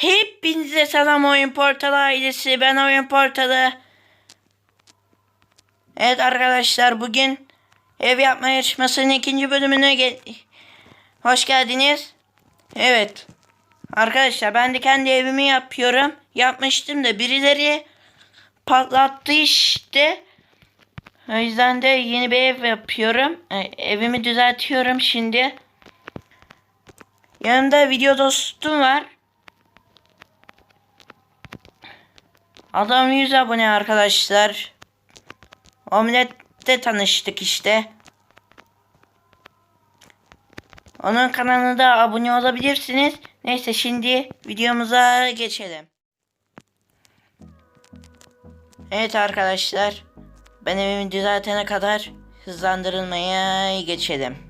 Hepinize selam Oyun Portalı ailesi. Ben Oyun Portalı. Evet arkadaşlar bugün ev yapma yarışmasının ikinci bölümüne gel hoş geldiniz. Evet. Arkadaşlar ben de kendi evimi yapıyorum. Yapmıştım da birileri patlattı işte. O yüzden de yeni bir ev yapıyorum. E, Evimi düzeltiyorum şimdi. Yanımda video dostum var. Adam 100 abone arkadaşlar. Omlet'te tanıştık işte. Onun kanalına da abone olabilirsiniz. Neyse şimdi videomuza geçelim. Evet arkadaşlar. Ben evimi düzeltene kadar hızlandırılmaya geçelim.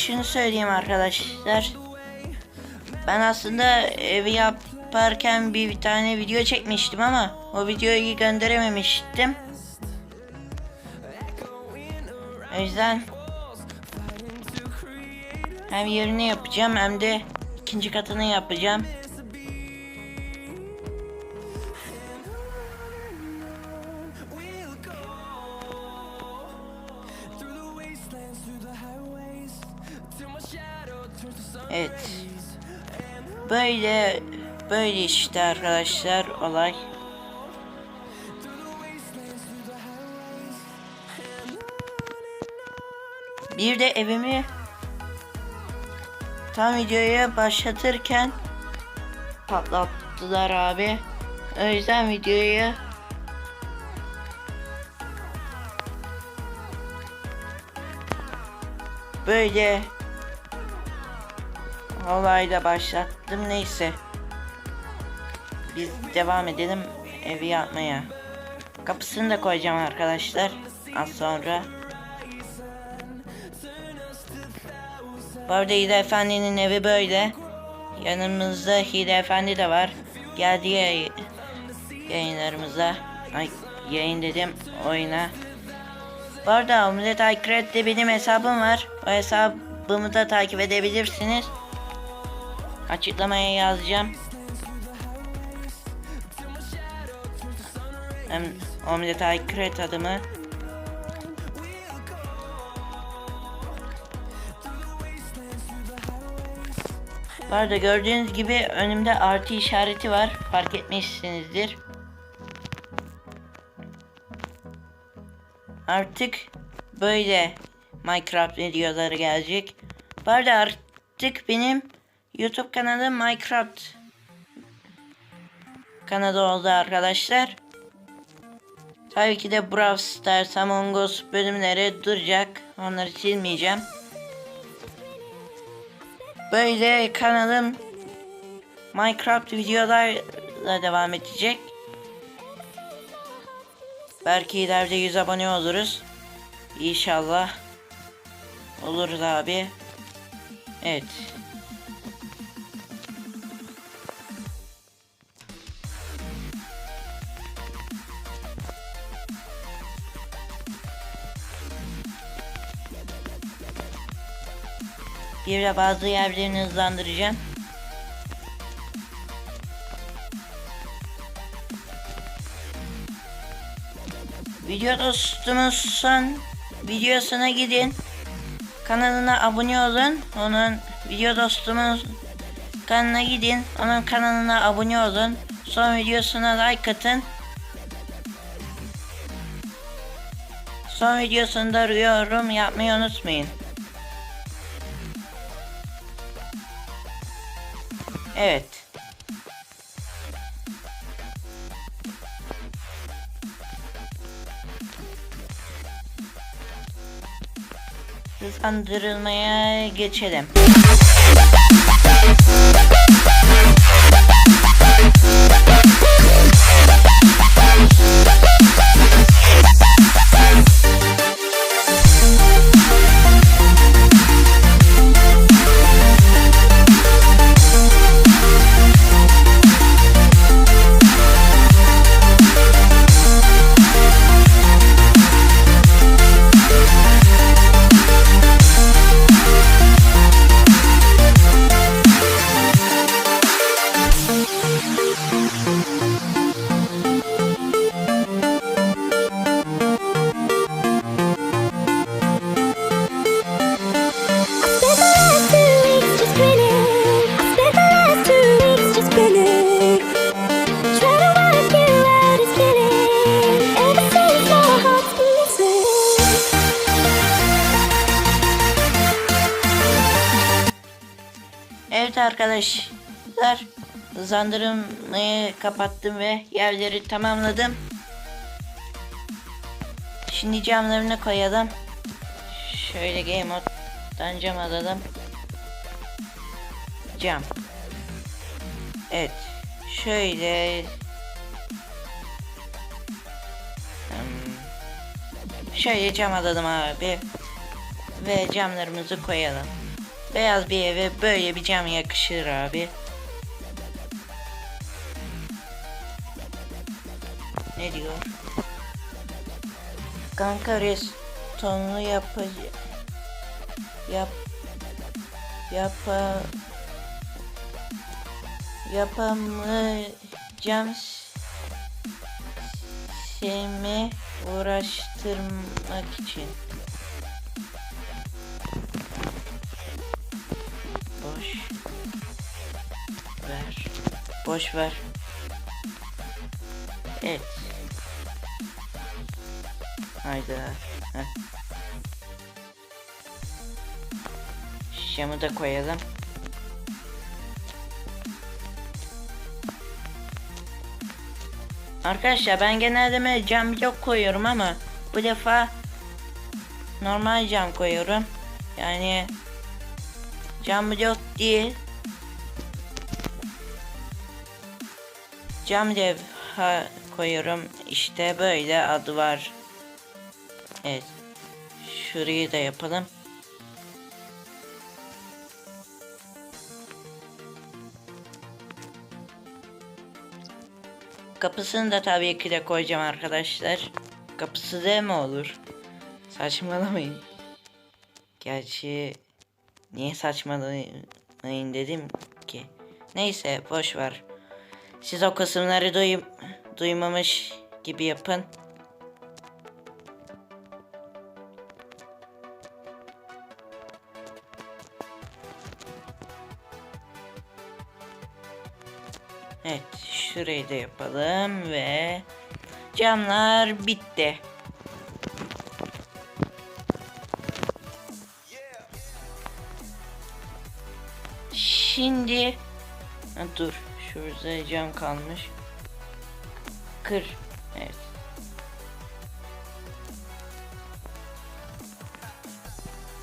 Şunu söyleyeyim arkadaşlar. Ben aslında evi yaparken bir, tane video çekmiştim ama o videoyu gönderememiştim. O yüzden hem yerini yapacağım hem de ikinci katını yapacağım. Böyle böyle işte arkadaşlar olay. Bir de evimi tam videoya başlatırken patlattılar abi. O yüzden videoyu böyle olayla başlattım neyse. Biz devam edelim evi yapmaya. Kapısını da koyacağım arkadaşlar az sonra. Bu arada Hile Efendi'nin evi böyle. Yanımızda Hile Efendi de var. Geldi yay- yayınlarımıza. Ay yayın dedim oyuna. Bu arada Omelet Aykret'te benim hesabım var. O hesabımı da takip edebilirsiniz. Açıklamaya yazacağım. Hem Omelet Aykret adımı. Bu arada gördüğünüz gibi önümde artı işareti var. Fark etmişsinizdir. Artık böyle Minecraft videoları gelecek. Bu arada artık benim YouTube kanalım Minecraft kanalı oldu arkadaşlar. Tabii ki de Brawl Stars, Among Us bölümleri duracak. Onları silmeyeceğim. Böyle kanalım Minecraft videolarla devam edecek. Belki ileride 100 abone oluruz. İnşallah. Oluruz abi. Evet. Diğer bazı yerlerini hızlandıracağım. Video dostumuzsan videosuna gidin. Kanalına abone olun. Onun video dostumuz kanalına gidin. Onun kanalına abone olun. Son videosuna like atın. Son videosunda yorum yapmayı unutmayın. Evet. Hızlandırılmaya geçelim. Arkadaşlar hızlandırmayı kapattım ve yerleri tamamladım. Şimdi camlarını koyalım. Şöyle game mode'dan cam alalım. Cam. Evet. Şöyle Hmm. Şöyle cam alalım abi. Ve camlarımızı koyalım. Beyaz bir eve böyle bir cam yakışır abi. Ne diyor? Kanka restonunu yapacağım. Yap. Yapa. Yapamayacağım. Seni uğraştırmak için. Boş ver. Evet. Hayda. Heh. Şamı da koyalım. Arkadaşlar ben genelde böyle cam blok koyuyorum ama bu defa normal cam koyuyorum. Yani Cam blok değil. Cam levha koyuyorum. İşte böyle adı var. Evet. Şurayı da yapalım. Kapısını da tabii ki de koyacağım arkadaşlar. Kapısı da mı olur? Saçmalamayın. Gerçi Niye saçmalayın dedim ki. Neyse boş ver. Siz o kısımları duyum duymamış gibi yapın. Evet şurayı da yapalım ve camlar bitti. Şimdi ha, dur şurada cam kalmış. Kır. Evet.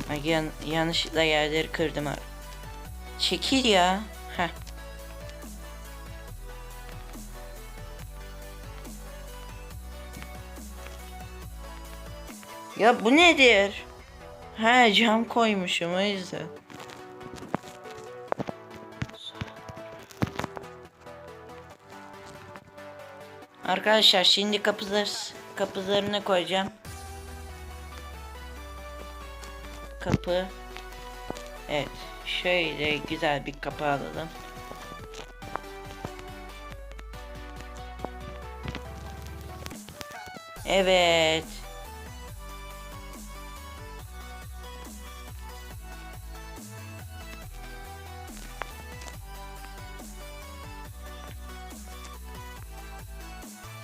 Ay, yan, yanlışlıkla yerleri kırdım. ha. Çekil ya. Heh. Ya bu nedir? Ha cam koymuşum o yüzden. Arkadaşlar şimdi kapılar kapılarını koyacağım. Kapı. Evet. Şöyle güzel bir kapı alalım. Evet.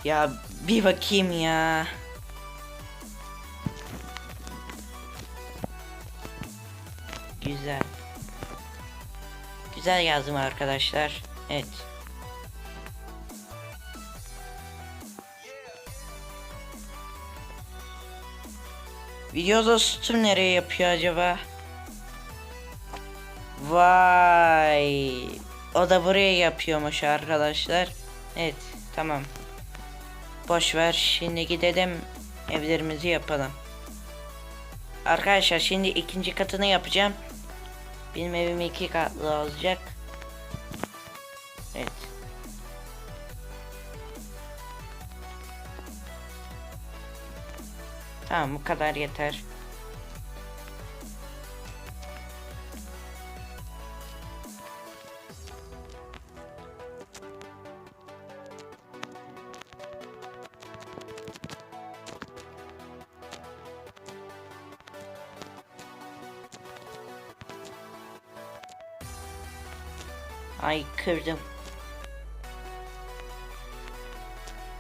Ya bir bakayım ya. Güzel. Güzel yazdım arkadaşlar. Evet. Video dostum nereye yapıyor acaba? Vay. O da buraya yapıyormuş arkadaşlar. Evet tamam. Boş ver şimdi gidelim evlerimizi yapalım. Arkadaşlar şimdi ikinci katını yapacağım. Benim evim iki katlı olacak. Evet. Tamam bu kadar yeter. Ay kırdım.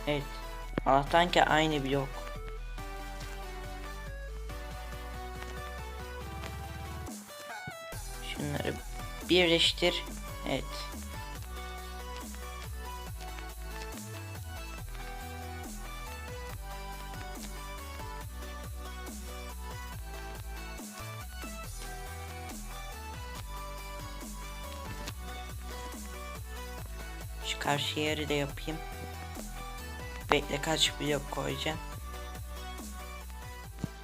Evet. Allah'tan ki aynı blok. Şunları birleştir. Evet. Karşı de yapayım. Bekle kaç blok koyacağım.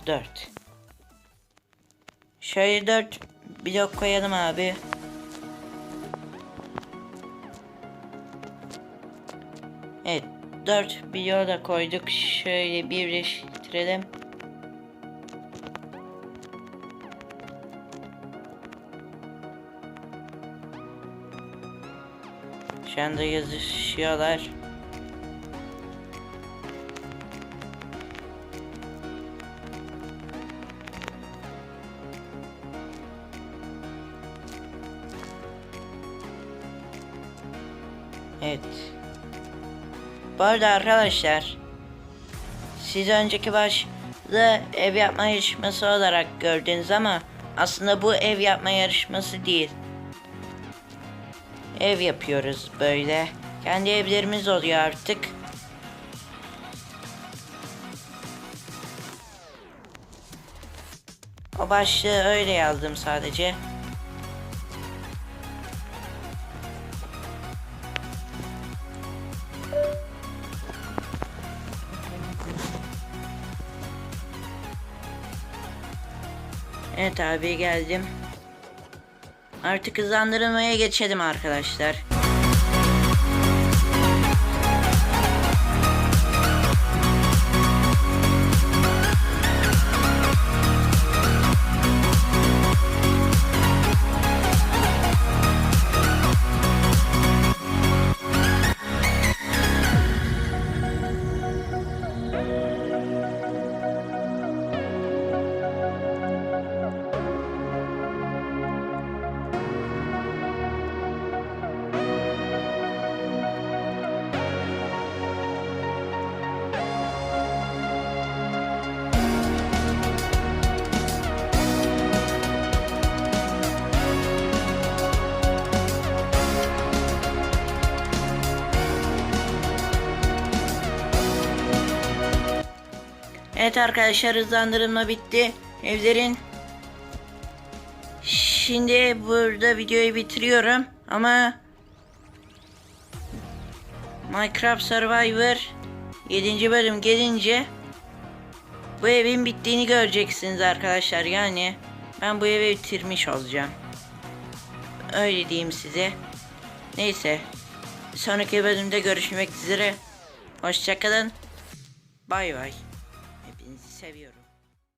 4. Şöyle 4 blok koyalım abi. Evet 4 bloğu da koyduk. Şöyle birleştirelim. Şu yazışıyorlar. Evet. Bu arada arkadaşlar siz önceki başta ev yapma yarışması olarak gördünüz ama aslında bu ev yapma yarışması değil. Ev yapıyoruz böyle. Kendi evlerimiz oluyor artık. O başlığı öyle yazdım sadece. Evet abi geldim. Artık hızlandırılmaya geçelim arkadaşlar. Evet arkadaşlar hızlandırılma bitti. Evlerin Şimdi burada videoyu bitiriyorum ama Minecraft Survivor 7. bölüm gelince bu evin bittiğini göreceksiniz arkadaşlar. Yani ben bu evi bitirmiş olacağım. Öyle diyeyim size. Neyse. Sonraki bölümde görüşmek üzere. Hoşçakalın. Bay bay.